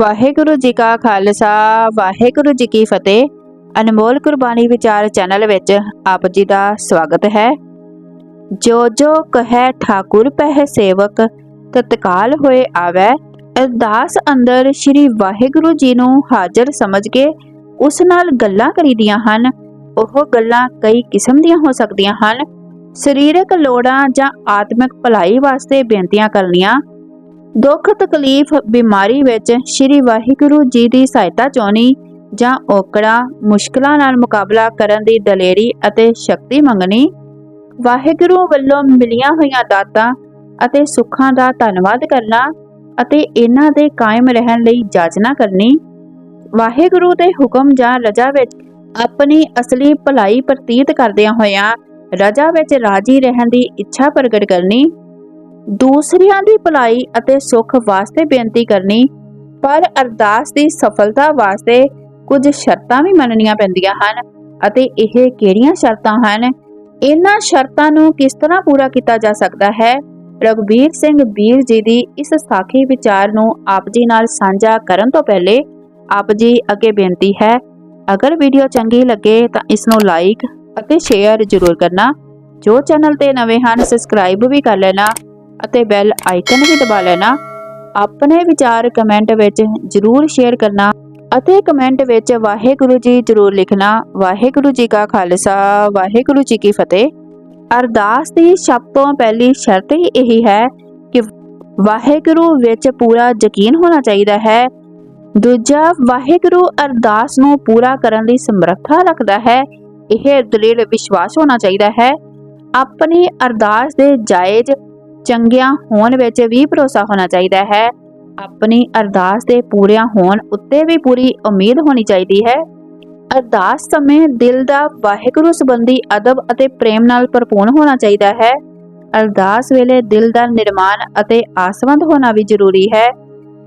ਵਾਹਿਗੁਰੂ ਜੀ ਕਾ ਖਾਲਸਾ, ਵਾਹਿਗੁਰੂ ਜੀ ਕੀ ਫਤਿਹ। ਅਨਮੋਲ ਕੁਰਬਾਨੀ ਵਿਚਾਰ ਚੈਨਲ ਵਿੱਚ ਆਪ ਜੀ ਦਾ ਸਵਾਗਤ ਹੈ। ਜੋ ਜੋ ਕਹੈ ਠਾਕੁਰ ਪਹਿ ਸੇਵਕ, ਤਤਕਾਲ ਹੋਏ ਆਵੈ। ਅਰਦਾਸ ਅੰਦਰ ਸ੍ਰੀ ਵਾਹਿਗੁਰੂ ਜੀ ਨੂੰ ਹਾਜ਼ਰ ਸਮਝ ਕੇ ਉਸ ਨਾਲ ਗੱਲਾਂ ਕਰੀਦੀਆਂ ਹਨ। ਉਹ ਗੱਲਾਂ ਕਈ ਕਿਸਮ ਦੀਆਂ ਹੋ ਸਕਦੀਆਂ ਹਨ। ਸਰੀਰਕ ਲੋੜਾਂ ਜਾਂ ਆਤਮਿਕ ਭਲਾਈ ਵਾਸਤੇ ਬੇਨਤੀਆਂ ਕਰਨੀਆਂ ਦੁੱਖ, ਤਕਲੀਫ, ਬਿਮਾਰੀ ਵਿੱਚ ਸ੍ਰੀ ਵਾਹਿਗੁਰੂ ਜੀ ਦੀ ਸਹਾਇਤਾ ਚਾਹਣੀ ਜਾਂ ਔਕੜਾਂ, ਮੁਸ਼ਕਲਾਂ ਨਾਲ ਮੁਕਾਬਲਾ ਕਰਨ ਦੀ ਦਲੇਰੀ ਅਤੇ ਸ਼ਕਤੀ ਮੰਗਣੀ? ਵਾਹਿਗੁਰੂ ਵੱਲੋਂ ਮਿਲੀਆਂ ਹੋਈਆਂ ਦਾਤਾਂ ਅਤੇ ਸੁੱਖਾਂ ਦਾ ਧੰਨਵਾਦ ਕਰਨਾ ਅਤੇ ਇਹਨਾਂ ਦੇ ਕਾਇਮ ਰਹਿਣ ਲਈ ਜਾਚਨਾ ਕਰਨੀ? ਵਾਹਿਗੁਰੂ ਦੇ ਹੁਕਮ ਜਾਂ ਰਜਾ ਵਿੱਚ ਆਪਣੀ ਅਸਲੀ ਭਲਾਈ ਪ੍ਰਤੀਤ ਕਰਦਿਆਂ ਹੋਇਆਂ ਰਜਾ ਵਿੱਚ ਰਾਜੀ ਰਹਿਣ ਦੀ ਇੱਛਾ ਪ੍ਰਗਟ ਕਰਨੀ? ਦੂਸਰਿਆਂ ਦੀ ਭਲਾਈ ਅਤੇ ਸੁੱਖ ਵਾਸਤੇ ਬੇਨਤੀ ਕਰਨੀ, ਪਰ ਅਰਦਾਸ ਦੀ ਸਫਲਤਾ ਵਾਸਤੇ ਕੁਝ ਸ਼ਰਤਾਂ ਵੀ ਮੰਨਣੀਆਂ ਪੈਂਦੀਆਂ ਹਨ ਅਤੇ ਇਹ ਕਿਹੜੀਆਂ ਸ਼ਰਤਾਂ ਹਨ? ਇਹਨਾਂ ਸ਼ਰਤਾਂ ਨੂੰ ਕਿਸ ਤਰ੍ਹਾਂ ਪੂਰਾ ਕੀਤਾ ਜਾ ਸਕਦਾ ਹੈ? ਰਘਬੀਰ ਸਿੰਘ ਵੀਰ ਜੀ ਦੀ ਇਸ ਸਾਖੀ ਵਿਚਾਰ ਨੂੰ ਆਪ ਜੀ ਨਾਲ ਸਾਂਝਾ ਕਰਨ ਤੋਂ ਪਹਿਲੇ ਆਪ ਜੀ ਅੱਗੇ ਬੇਨਤੀ ਹੈ, ਅਗਰ ਵੀਡੀਓ ਚੰਗੀ ਲੱਗੇ ਤਾਂ ਇਸ ਨੂੰ ਲਾਈਕ ਅਤੇ ਸ਼ੇਅਰ ਜ਼ਰੂਰ ਕਰਨਾ। ਜੋ ਚੈਨਲ ਤੇ ਨਵੇਂ ਹਨ ਸਬਸਕ੍ਰਾਈਬ ਵੀ ਕਰ ਲੈਣਾ। ਅਤੇ ਬੈਲ ਆਈਕਨ ਵੀ ਦਬਾ ਲੈਣਾ। ਆਪਣੇ ਵਿਚਾਰ ਕਮੈਂਟ ਵਿੱਚ ਜ਼ਰੂਰ ਸ਼ੇਅਰ ਕਰਨਾ ਅਤੇ ਕਮੈਂਟ ਵਿੱਚ ਵਾਹਿਗੁਰੂ ਜੀ ਜ਼ਰੂਰ ਲਿਖਣਾ। ਵਾਹਿਗੁਰੂ ਜੀ ਕਾ ਖਾਲਸਾ, ਵਾਹਿਗੁਰੂ ਜੀ ਕੀ ਫਤਿਹ। ਅਰਦਾਸ ਦੀ ਸਭ ਤੋਂ ਪਹਿਲੀ ਸ਼ਰਤ ਹੀ ਇਹੀ ਹੈ ਕਿ ਵਾਹਿਗੁਰੂ ਵਿੱਚ ਪੂਰਾ ਯਕੀਨ ਹੋਣਾ ਚਾਹੀਦਾ ਹੈ। ਦੂਜਾ, ਵਾਹਿਗੁਰੂ ਅਰਦਾਸ ਨੂੰ ਪੂਰਾ ਕਰਨ ਦੀ ਸਮਰੱਥਾ ਰੱਖਦਾ ਹੈ। ਇਹ ਦ੍ਰਿੜ ਵਿਸ਼ਵਾਸ ਹੋਣਾ ਚਾਹੀਦਾ ਹੈ। ਆਪਣੀ ਅਰਦਾਸ ਦੇ ਜਾਇਜ਼ ਚੰਗਿਆਂ ਹੋਣ ਵਿੱਚ ਵੀ ਭਰੋਸਾ ਹੋਣਾ ਚਾਹੀਦਾ ਹੈ। ਆਪਣੀ ਅਰਦਾਸ ਦੇ ਪੂਰਿਆਂ ਹੋਣ ਉੱਤੇ ਵੀ ਪੂਰੀ ਉਮੀਦ ਹੋਣੀ ਚਾਹੀਦੀ ਹੈ। ਅਰਦਾਸ ਸਮੇਂ ਦਿਲ ਦਾ ਵਾਹਿਗੁਰੂ ਸੰਬੰਧੀ ਅਦਬ ਅਤੇ ਪ੍ਰੇਮ ਨਾਲ ਭਰਪੂਰ ਹੋਣਾ ਚਾਹੀਦਾ ਹੈ। ਅਰਦਾਸ ਵੇਲੇ ਦਿਲ ਦਾ ਨਿਰਮਾਣ ਅਤੇ ਆਸਵੰਦ ਹੋਣਾ ਵੀ ਜ਼ਰੂਰੀ ਹੈ।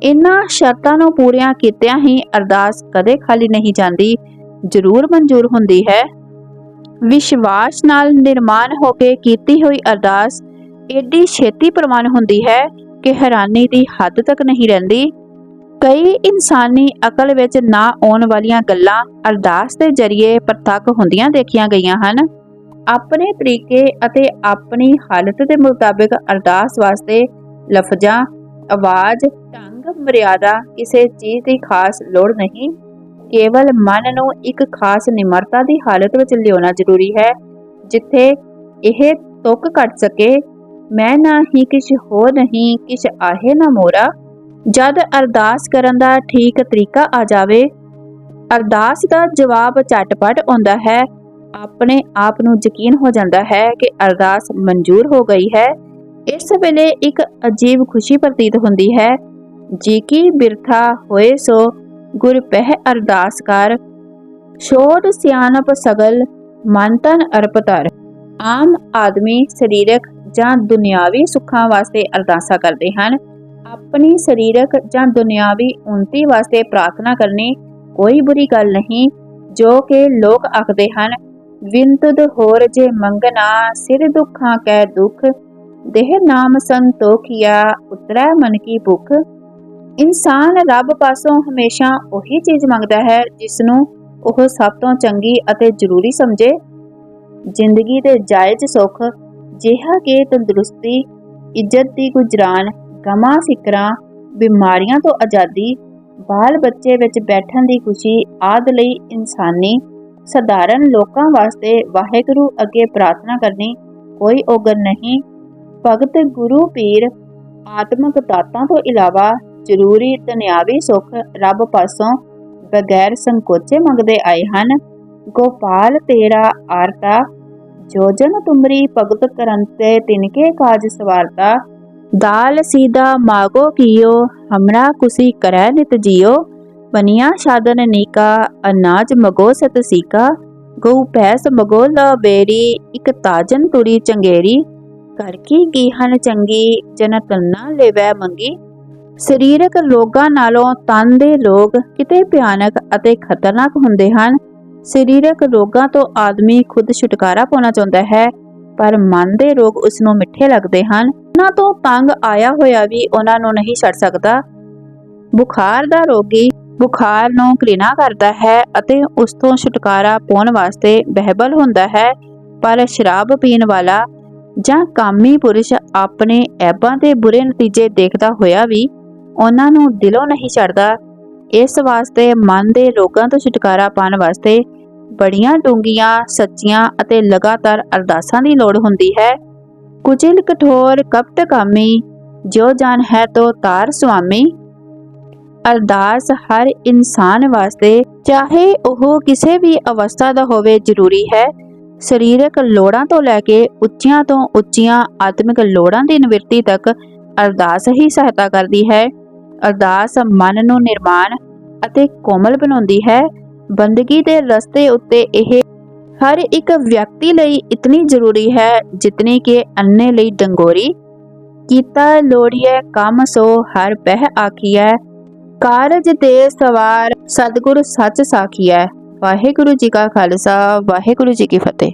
ਇਨ੍ਹਾਂ ਸ਼ਰਤਾਂ ਨੂੰ ਪੂਰੀਆਂ ਕੀਤਿਆਂ ਹੀ ਅਰਦਾਸ ਕਦੇ ਖਾਲੀ ਨਹੀਂ ਜਾਂਦੀ, ਜ਼ਰੂਰ ਮਨਜ਼ੂਰ ਹੁੰਦੀ ਹੈ। ਵਿਸ਼ਵਾਸ ਨਾਲ ਨਿਰਮਾਣ ਹੋ ਕੇ ਕੀਤੀ ਹੋਈ ਅਰਦਾਸ ਏਡੀ ਛੇਤੀ ਪ੍ਰਮਾਣ ਹੁੰਦੀ ਹੈ ਕਿ ਹੈਰਾਨੀ ਦੀ ਹੱਦ ਤੱਕ ਨਹੀਂ ਰਹਿੰਦੀ। ਕਈ ਇਨਸਾਨੀ ਅਕਲ ਵਿੱਚ ਨਾ ਆਉਣ ਵਾਲੀਆਂ ਗੱਲਾਂ ਅਰਦਾਸ ਦੇ ਜ਼ਰੀਏ ਪ੍ਰਤੱਖ ਹੁੰਦੀਆਂ ਦੇਖੀਆਂ ਗਈਆਂ ਹਨ। ਆਪਣੇ ਤਰੀਕੇ ਅਤੇ ਆਪਣੀ ਹਾਲਤ ਦੇ ਮੁਤਾਬਿਕ ਅਰਦਾਸ ਵਾਸਤੇ ਲਫ਼ਜ਼ਾਂ, ਆਵਾਜ਼, ਢੰਗ, ਮਰਿਆਦਾ ਕਿਸੇ ਚੀਜ਼ ਦੀ ਖਾਸ ਲੋੜ ਨਹੀਂ। ਕੇਵਲ ਮਨ ਨੂੰ ਇੱਕ ਖਾਸ ਨਿਮਰਤਾ ਦੀ ਹਾਲਤ ਵਿੱਚ ਲਿਆਉਣਾ ਜ਼ਰੂਰੀ ਹੈ, ਜਿੱਥੇ ਇਹ ਤੁਕ ਘਟ ਸਕੇ ਮੈਂ ਨਾ ਹੀ ਕਿਛ ਹੋ ਨਹੀਂ, ਕਿਛ ਆਹੇ ਨਾ ਮੋਰਾ। ਜਦ ਅਰਦਾਸ ਕਰਨ ਦਾ ਠੀਕ ਤਰੀਕਾ ਆ ਜਾਵੇ, ਅਰਦਾਸ ਦਾ ਜਵਾਬ ਝਟਪਟ ਆਉਂਦਾ ਹੈ। ਆਪਣੇ ਆਪ ਨੂੰ ਯਕੀਨ ਹੋ ਜਾਂਦਾ ਹੈ ਕਿ ਅਰਦਾਸ ਮਨਜ਼ੂਰ ਹੋ ਗਈ ਹੈ। ਇਸ ਵੇਲੇ ਇੱਕ ਅਜੀਬ ਖੁਸ਼ੀ ਪ੍ਰਤੀਤ ਹੁੰਦੀ ਹੈ। ਜੀ ਕੀ ਬਿਰਥਾ ਹੋਏ ਸੋ ਗੁਰ ਪਹਿ ਅਰਦਾਸ ਕਰ। ਛੋੜ ਸਿਆਣਪ ਸਗਲ ਮਨ ਤਨ ਅਰਪਤਰ। ਆਮ ਆਦਮੀ ਸਰੀਰਕ ਜਾਂ ਦੁਨਿਆਵੀ ਸੁੱਖਾਂ ਵਾਸਤੇ ਅਰਦਾਸਾਂ ਕਰਦੇ ਹਨ। ਆਪਣੀ ਸਰੀਰਕ ਜਾਂ ਦੁਨਿਆਵੀ ਉન્નਤੀ ਵਾਸਤੇ ਪ੍ਰਾਰਥਨਾ ਕਰਨੀ ਕੋਈ ਬੁਰੀ ਗੱਲ ਨਹੀਂ, ਜੋ ਕਿ ਲੋਕ ਆਖਦੇ ਹਨ, ਵਿੰਤਦ ਹੋਰ ਜੇ ਮੰਗਣਾ ਸਿਰ ਦੁੱਖਾਂ ਕੈ ਦੁੱਖ, ਦੇਹ ਨਾਮ ਸੰਤੋਖਿਆ ਉਤਰੈ ਮਨ ਕੀ ਭੁਖ। ਇਨਸਾਨ ਰੱਬ ਪਾਸੋਂ ਹਮੇਸ਼ਾ ਉਹੀ ਚੀਜ਼ ਮੰਗਦਾ ਹੈ ਜਿਸ ਨੂੰ ਉਹ ਸਭ ਤੋਂ ਚੰਗੀ ਅਤੇ ਜ਼ਰੂਰੀ ਸਮਝੇ। ਜ਼ਿੰਦਗੀ ਦੇ ਜਾਇਜ਼ ਸੁੱਖ ਜਿਹਾ ਕਿ ਤੰਦਰੁਸਤੀ, ਇੱਜ਼ਤ ਦੀ ਗੁਜਰਾਨ ਗਮਾਂ ਫਿਕਰਾਂ, ਬਿਮਾਰੀਆਂ ਤੋਂ ਆਜ਼ਾਦੀ, ਬਾਲ ਬੱਚੇ ਵਿੱਚ ਬੈਠਣ ਦੀ ਖੁਸ਼ੀ ਆਦ ਲਈ ਇਨਸਾਨੀ, ਸਧਾਰਨ ਲੋਕਾਂ ਵਾਸਤੇ ਵਾਹਿਗੁਰੂ ਅੱਗੇ ਪ੍ਰਾਰਥਨਾ ਕਰਨੀ ਕੋਈ ਔਗਣ ਨਹੀਂ। ਭਗਤ ਗੁਰੂ ਪੀਰ ਆਤਮਿਕ ਦਾਤਾਂ ਤੋਂ ਇਲਾਵਾ ਜ਼ਰੂਰੀ ਦੁਨਿਆਵੀ ਸੁੱਖ ਰੱਬ ਪਾਸੋਂ ਬਗੈਰ ਸੰਕੋਚੇ ਮੰਗਦੇ ਆਏ ਹਨ। ਗੋਪਾਲ ਤੇਰਾ ਆਰਤਾ ਜੋ ਜਨ ਤੁਮਰੀ ਭਗਤ ਕਰੰਤੇ ਤਿਨਕੇ ਕਾਜ ਸਵਾਰਤਾ। ਦਾਲ ਸੀਦਾ ਮਾਗੋ ਕੀਓ ਹਮਰਾ ਕੁਸੀ ਕਰੈ ਨਿਤ ਜੀਓ। ਬਨੀਆ ਸਾਧਨ ਨੀਕਾ, ਅਨਾਜ ਮਗੋ ਸਤ ਸੀਕਾ। ਗਊ ਭੈਸ ਮਗੋ ਲ ਬੇਰੀ, ਇਕ ਤਾਜਨ ਤੁਰੀ ਚੰਗੇਰੀ। ਕਰ ਕੀ ਗੀਹਨ ਚੰਗੀ, ਜਨ ਤੰਨਾ ਲੈਵੈ ਮੰਗੀ। ਸਰੀਰਕ ਰੋਗਾਂ ਨਾਲੋਂ ਤਨ ਦੇ ਰੋਗ ਕਿਤੇ ਭਿਆਨਕ ਅਤੇ ਖਤਰਨਾਕ ਹੁੰਦੇ ਹਨ। ਸਰੀਰਕ ਰੋਗਾਂ ਤੋਂ ਆਦਮੀ ਖੁਦ ਛੁਟਕਾਰਾ ਪਾਉਣਾ ਚਾਹੁੰਦਾ ਹੈ, ਪਰ ਮਨ ਦੇ ਰੋਗ ਉਸ ਨੂੰ ਮਿੱਠੇ ਲੱਗਦੇ ਹਨ। ਉਹਨਾਂ ਤੋਂ ਤੰਗ ਆਇਆ ਹੋਇਆ ਵੀ ਉਹਨਾਂ ਨੂੰ ਨਹੀਂ ਛੱਡ ਸਕਦਾ। ਬੁਖਾਰ ਦਾ ਰੋਗੀ ਬੁਖਾਰ ਨੂੰ ਘ੍ਰਿਣਾ ਕਰਦਾ ਹੈ ਅਤੇ ਉਸ ਤੋਂ ਛੁਟਕਾਰਾ ਪਾਉਣ ਵਾਸਤੇ ਬਹਿਬਲ ਹੁੰਦਾ ਹੈ। ਪਰ ਸ਼ਰਾਬ ਪੀਣ ਵਾਲਾ ਜਾਂ ਕਾਮੀ ਪੁਰਸ਼ ਆਪਣੇ ਐਬਾਂ ਦੇ ਬੁਰੇ ਨਤੀਜੇ ਦੇਖਦਾ ਹੋਇਆ ਵੀ ਉਹਨਾਂ ਨੂੰ ਦਿਲੋਂ ਨਹੀਂ ਛੱਡਦਾ। ਇਸ ਵਾਸਤੇ ਮਨ ਦੇ ਰੋਗਾਂ ਤੋਂ ਛੁਟਕਾਰਾ ਪਾਉਣ ਵਾਸਤੇ ਬੜੀਆਂ ਡੂੰਘੀਆਂ, ਸੱਚੀਆਂ ਅਤੇ ਲਗਾਤਾਰ ਅਰਦਾਸਾਂ ਦੀ ਲੋੜ ਹੁੰਦੀ ਹੈ। ਕੁਚਿਲ ਕਠੋਰ ਕਪਟ ਕਾਮੀ ਜੋ ਜਾਨ ਹੈ ਤੋ ਤਾਰ ਸੁਆਮੀ। ਅਰਦਾਸ ਹਰ ਇਨਸਾਨ ਵਾਸਤੇ, ਚਾਹੇ ਉਹ ਕਿਸੇ ਵੀ ਅਵਸਥਾ ਦਾ ਹੋਵੇ, ਜ਼ਰੂਰੀ ਹੈ। ਸਰੀਰਕ ਲੋੜਾਂ ਤੋਂ ਲੈ ਕੇ ਉੱਚੀਆਂ ਤੋਂ ਉੱਚੀਆਂ ਆਤਮਿਕ ਲੋੜਾਂ ਦੀ ਨਿਵਰਤੀ ਤੱਕ ਅਰਦਾਸ ਹੀ ਸਹਾਇਤਾ ਕਰਦੀ ਹੈ। ਅਰਦਾਸ ਮਨ ਨੂੰ ਨਿਰਮਾਣ ਅਤੇ ਕੋਮਲ ਬਣਾਉਂਦੀ ਹੈ। ਬੰਦਗੀ ਦੇ ਰਸਤੇ ਉੱਤੇ ਇਹ ਹਰ ਇੱਕ ਵਿਅਕਤੀ ਲਈ ਇਤਨੀ ਜ਼ਰੂਰੀ ਹੈ ਜਿਤਨੀ ਕਿ ਅੰਨੇ ਲਈ ਡੰਗੋਰੀ। ਕੀਤਾ ਲੋੜੀਐ ਕੰਮ ਸੋ ਹਰ ਪਹਿ ਆਖੀਐ। ਕਾਰਜ ਤੇ ਸਵਾਰ ਸਤਿਗੁਰ ਸੱਚ ਸਾਖੀਐ। ਵਾਹਿਗੁਰੂ ਜੀ ਕਾ ਖਾਲਸਾ, ਵਾਹਿਗੁਰੂ ਜੀ ਕੀ ਫਤਿਹ।